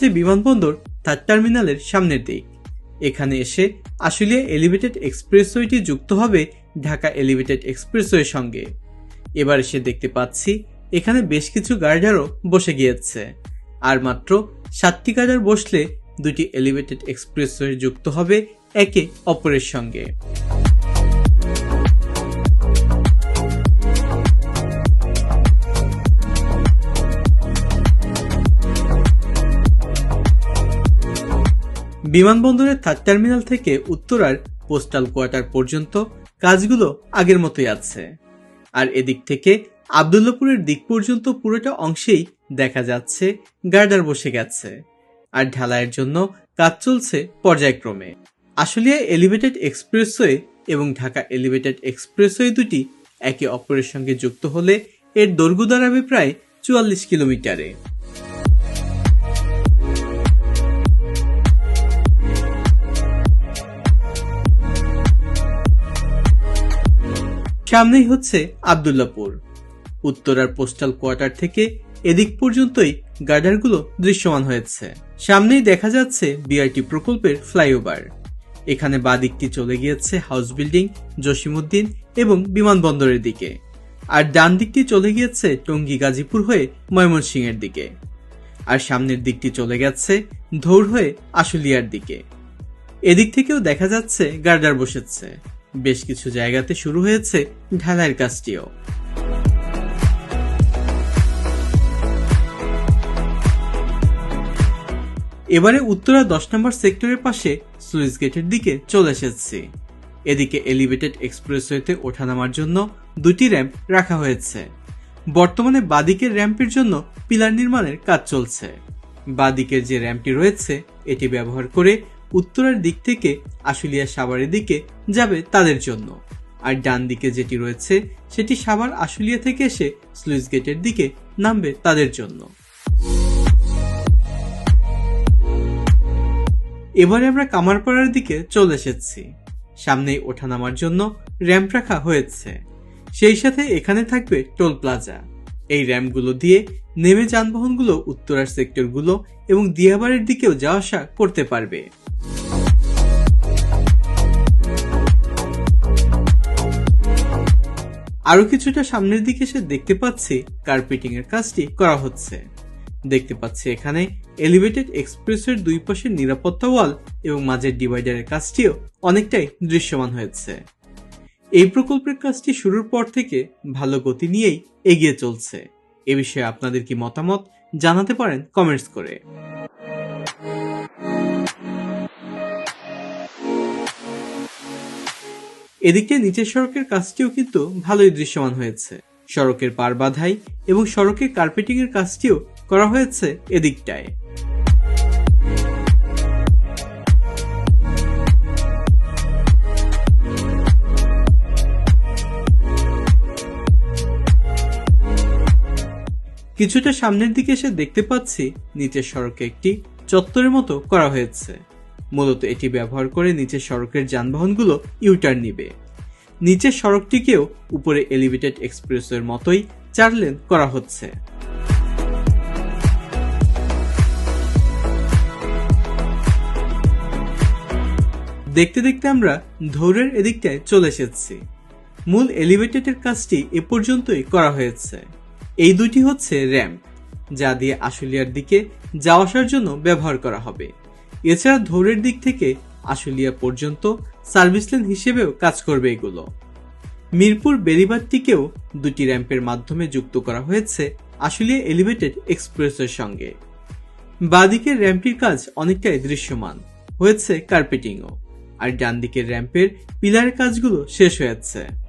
যে বিমানবন্দর তার টার্মিনালের সামনের দিক। এখানে এসে আশুলিয়া এলিভেটেড এক্সপ্রেসওয়েটি যুক্ত হবে ঢাকা এলিভেটেড এক্সপ্রেসওয়ের সঙ্গে। এবার এসে দেখতে পাচ্ছি এখানে বেশ কিছু গার্ডারও বসে গিয়েছে। আর মাত্র সাতটি গার্ডার বসলে দুটি এলিভেটেড এক্সপ্রেসওয়ে যুক্ত হবে একে অপরের সঙ্গে। বিমানবন্দরের থার্ড টার্মিনাল থেকে উত্তরার পোস্টাল কোয়ার্টার পর্যন্ত কাজগুলো আগের মতোই আছে। আর এদিক থেকে আবদুল্লাপুরের দিক পর্যন্ত পুরোটা অংশেই দেখা যাচ্ছে গার্ডার বসে গেছে। আর ঢালাইয়ের জন্য কাজ চলছে পর্যায়ক্রমে। আশুলিয়া এলিভেটেড এক্সপ্রেসওয়ে এবং ঢাকা এলিভেটেড এক্সপ্রেসওয়ে দুটি একে অপরের সঙ্গে যুক্ত হলে এর দৈর্ঘ্য দাঁড়াবে প্রায় চুয়াল্লিশ কিলোমিটারে। সামনেই হচ্ছে আবদুল্লাপুর। উত্তরার পোস্টাল কোয়ার্টার থেকে এদিক পর্যন্তই গার্ডারগুলো দৃশ্যমান হয়েছে। সামনেই দেখা যাচ্ছে বিআরটি প্রকল্পের ফ্লাইওভার। এখানে বাদিকটি চলে গিয়েছে হাউস বিল্ডিং জসিমুদ্দিন এবং বিমানবন্দরের দিকে। আর ডান দিকটি চলে গিয়েছে টঙ্গী গাজীপুর হয়ে ময়মনসিংহের দিকে। আর সামনের দিকটি চলে গেছে ধৌর হয়ে আশুলিয়ার দিকে। এদিক থেকেও দেখা যাচ্ছে গার্ডার বসেছে। বেশ কিছু জায়গাতে শুরু হয়েছে ঢালাইয়ের কাজটিও। এবারে উত্তরা দশ নম্বর সেক্টরের পাশে সুইস গেটের দিকে চলে এসেছি। এদিকে এলিভেটেড এক্সপ্রেসওয়েতে ওঠানামার জন্য দুটি র্যাম্প রাখা হয়েছে। বর্তমানে বাদিকের র্যাম্পের জন্য পিলার নির্মাণের কাজ চলছে। বাদিকের যে র্যাম্পটি রয়েছে, এটি ব্যবহার করে উত্তরের দিক থেকে আশুলিয়া সাভারের দিকে যাবে তাদের জন্য। আর ডান দিকে যেটি রয়েছে, সেটি সাভার আশুলিয়া থেকে এসে স্লুইস গেটের দিকে নামবে তাদের জন্য। এবারে আমরা কামারপাড়ার দিকে চলে এসেছি। সামনেই ওঠানামার জন্য র্যাম্প রাখা হয়েছে। সেই সাথে এখানে থাকবে টোল প্লাজা। এই র্যাম্পগুলো দিয়ে নেমে যানবাহনগুলো উত্তরার সেক্টরগুলো এবং দিয়াবাড়ির দিকেও যাওয়া আসা করতে পারবে। আরও কিছুটা সামনের দিকে এসে দেখতে পাচ্ছি কার্পেটিং এর কাজটি করা হচ্ছে। দেখতে পাচ্ছি এখানে এলিভেটেড এক্সপ্রেসের দুই পাশের নিরাপত্তা ওয়াল এবং মাঝের ডিভাইডারের কাজটিও অনেকটাই দৃশ্যমান হয়েছে। এই প্রকল্পের কাজটি শুরুর পর থেকে ভালো গতি নিয়েই এগিয়ে চলছে। এ বিষয়ে আপনাদের কি মতামত জানাতে পারেন কমেন্টস করে। এদিকে নিচের সড়কের কাজটিও কিন্তু ভালোই দৃশ্যমান হয়েছে। সড়কের পার বাধাই এবং সড়কের কার্পেটিং এর কাজটিও করা হয়েছে এদিকটায়। কিছুটা সামনের দিকে এসে দেখতে পাচ্ছি, নিচের সড়কে একটি চত্বরের মতো করা হয়েছে। মূলত এটি ব্যবহার করে নিচের সড়কের যানবাহনগুলো ইউটার্ন নিবে। নিচের সড়কটিকেও উপরে এলিভেটেড এক্সপ্রেসের মতোই চার লেন করা হচ্ছে। দেখতে দেখতে আমরা ধৌরের এদিকটায় চলে এসেছি। মূল এলিভেটেডের কাজটি এ পর্যন্তই করা হয়েছে। এই দুটি হচ্ছে র্যাম্প যা দিয়ে আশুলিয়ার দিকে যাওয়া আসার জন্য ব্যবহার করা হবে। এছাড়া ধৌরের দিক থেকে আশুলিয়া পর্যন্ত সার্ভিস লেন হিসেবেও কাজ করবে এগুলো। মিরপুর বেরিবাদটিকেও দুটি র্যাম্পের মাধ্যমে যুক্ত করা হয়েছে আশুলিয়া এলিভেটেড এক্সপ্রেসের সঙ্গে। বাদিকের র্যাম্পটির কাজ অনেকটাই দৃশ্যমান, হয়েছে কার্পেটিংও, আর ডান দিকের র্যাম্পের পিলারের কাজগুলো শেষ হয়েছে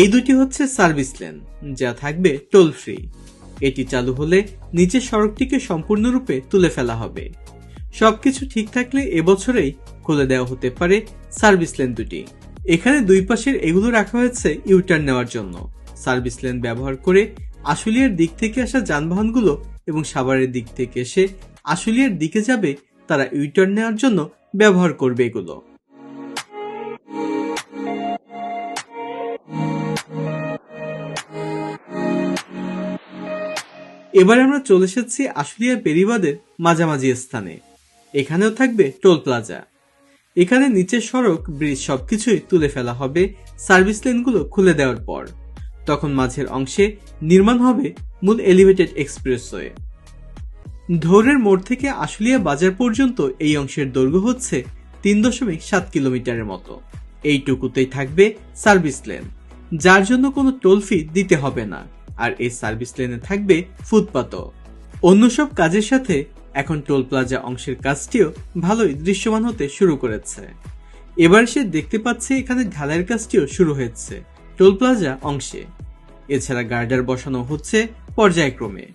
এই দুটি হচ্ছে সার্ভিস লেন, যা থাকবে টোল ফ্রি এটি চালু হলে নিচের সড়কটিকে সম্পূর্ণরূপে তুলে ফেলা হবে। সবকিছু ঠিক থাকলে এবছরেই খুলে দেওয়া হতে পারে সার্ভিস লেন দুটি। এখানে দুই পাশের এগুলো রাখা হয়েছে ইউটার্ন নেওয়ার জন্য। সার্ভিস লেন ব্যবহার করে আশুলিয়ার দিক থেকে আসা যানবাহনগুলো এবং সাভারের দিক থেকে এসে আশুলিয়ার দিকে যাবে তারা ইউটার্ন নেওয়ার জন্য ব্যবহার করবে এগুলো। এবার আমরা চলে এসেছি আশুলিয়া বেরিবাদের মাঝামাঝি স্থানে। এখানেও থাকবে টোল প্লাজা। এখানে নিচের সড়ক, ব্রিজ সবকিছুই তুলে ফেলা হবে সার্ভিস লেনগুলো খুলে দেওয়ার পর। তখন মাঝের অংশে নির্মাণ হবে মূল এলিভেটেড এক্সপ্রেসওয়ে। ধৌরের মোড় থেকে আশুলিয়া বাজার পর্যন্ত এই অংশের দৈর্ঘ্য হচ্ছে তিন দশমিক সাত কিলোমিটারের মতো। এইটুকুতেই থাকবে সার্ভিস লেন, যার জন্য কোনো টোল ফি দিতে হবে না। আর এই সার্ভিস লেনে থাকবে ফুটপাতও অন্য সব কাজের সাথে এখন টোল প্লাজা অংশের কাজটিও ভালোই দৃশ্যমান হতে শুরু করেছে। এবার সে দেখতে পাচ্ছে এখানে ঢালাইয়ের কাজটিও শুরু হয়েছে, টোল প্লাজা অংশে। এছাড়া গার্ডার বসানো হচ্ছে পর্যায়ক্রমে।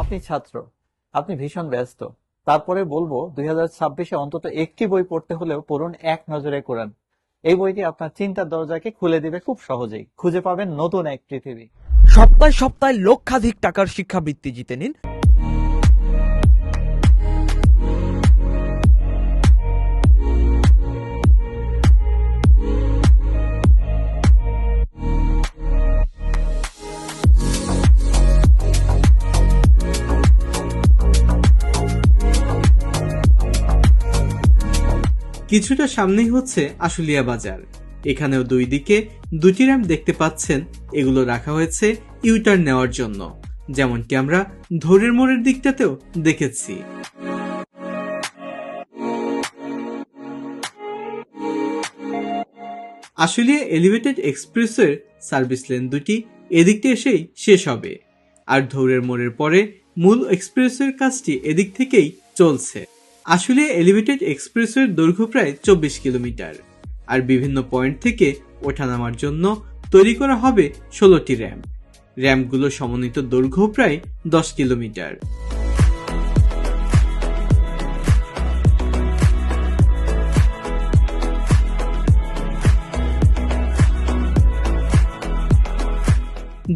আপনি ছাত্র, আপনি ভীষণ ব্যস্ত। তারপরে বলব, দুই হাজার ছাব্বিশে অন্তত একটি বই পড়তে হলেও পড়ুন এক নজরে কোরআন। এই বইটি আপনার চিন্তার দরজাকে খুলে দিবে খুব সহজেই। খুঁজে পাবেন নতুন এক পৃথিবী। সপ্তাহে সপ্তাহে লক্ষাধিক টাকার শিক্ষাবৃত্তি জিতে নিন। কিছুটা সামনেই হচ্ছে আশুলিয়া বাজার। এখানেও দুই দিকে দুটি র্যাম্প দেখতে পাচ্ছেন। এগুলো রাখা হয়েছে ইউটার্ন নেওয়ার জন্য। যেমনটি আমরা ধরের মোড়ের দিকটাতেও দেখেছি। আশুলিয়া এলিভেটেড এক্সপ্রেসের সার্ভিস লেন দুটি এদিকটা এসেই শেষ হবে। আর ধৌরের মোড়ের পরে মূল এক্সপ্রেসের কাজটি এদিক থেকেই চলছে। আসলে এলিভেটেড এক্সপ্রেসের দৈর্ঘ্য প্রায় চব্বিশ কিলোমিটার। আর বিভিন্ন পয়েন্ট থেকে ওঠানামার জন্য তৈরি করা হবে ষোলোটি র্যাম্প র্যাম্পগুলো সমন্বিত দৈর্ঘ্য প্রায় দশ কিলোমিটার।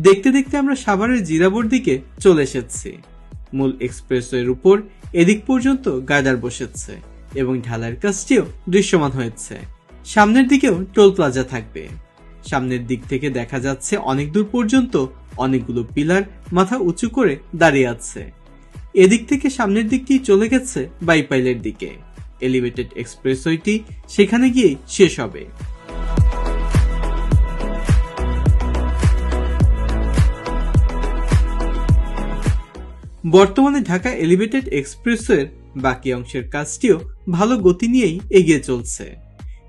দেখতে দেখতে আমরা সাভারের জিরাবোর দিকে চলে এসেছি। মূল এক্সপ্রেসওয়ের উপর এদিক পর্যন্ত গার্ডার বসেছে এবং ঢালাইয়ের কাজটিও দৃশ্যমান হয়েছে। সামনের দিকেও টোল প্লাজা থাকবে। সামনের দিক থেকে দেখা যাচ্ছে অনেক দূর পর্যন্ত অনেকগুলো পিলার মাথা উঁচু করে দাঁড়িয়ে আছে। এদিক থেকে সামনের দিকটি চলে গেছে বাইপাইলের দিকে। এলিভেটেড এক্সপ্রেসওয়েটি সেখানে গিয়েই শেষ হবে। বর্তমানে ঢাকা এলিভেটেড এক্সপ্রেসওয়ের বাকি অংশের কাজটিও ভালো গতি নিয়েই এগিয়ে চলছে।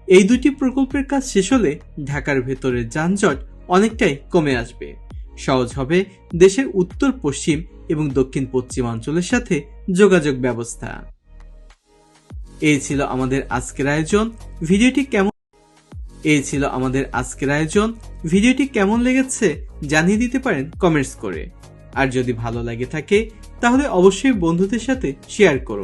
এই দুটি প্রকল্পের কাজ শেষ হলে ঢাকার ভেতরের যানজট অনেকটাই কমে আসবে। সহজ হবে দেশের উত্তর, পশ্চিম এবং দক্ষিণ পশ্চিমাঞ্চলের সাথে যোগাযোগ ব্যবস্থা। এই ছিল আমাদের আজকের আয়োজন। ভিডিওটি কেমন? এই ছিল আমাদের আজকের আয়োজন। ভিডিওটি কেমন লেগেছে জানিয়ে দিতে পারেন কমেন্টস করে। আর যদি ভালো লাগে থাকে তাহলে অবশ্যই বন্ধুদের সাথে শেয়ার করুন।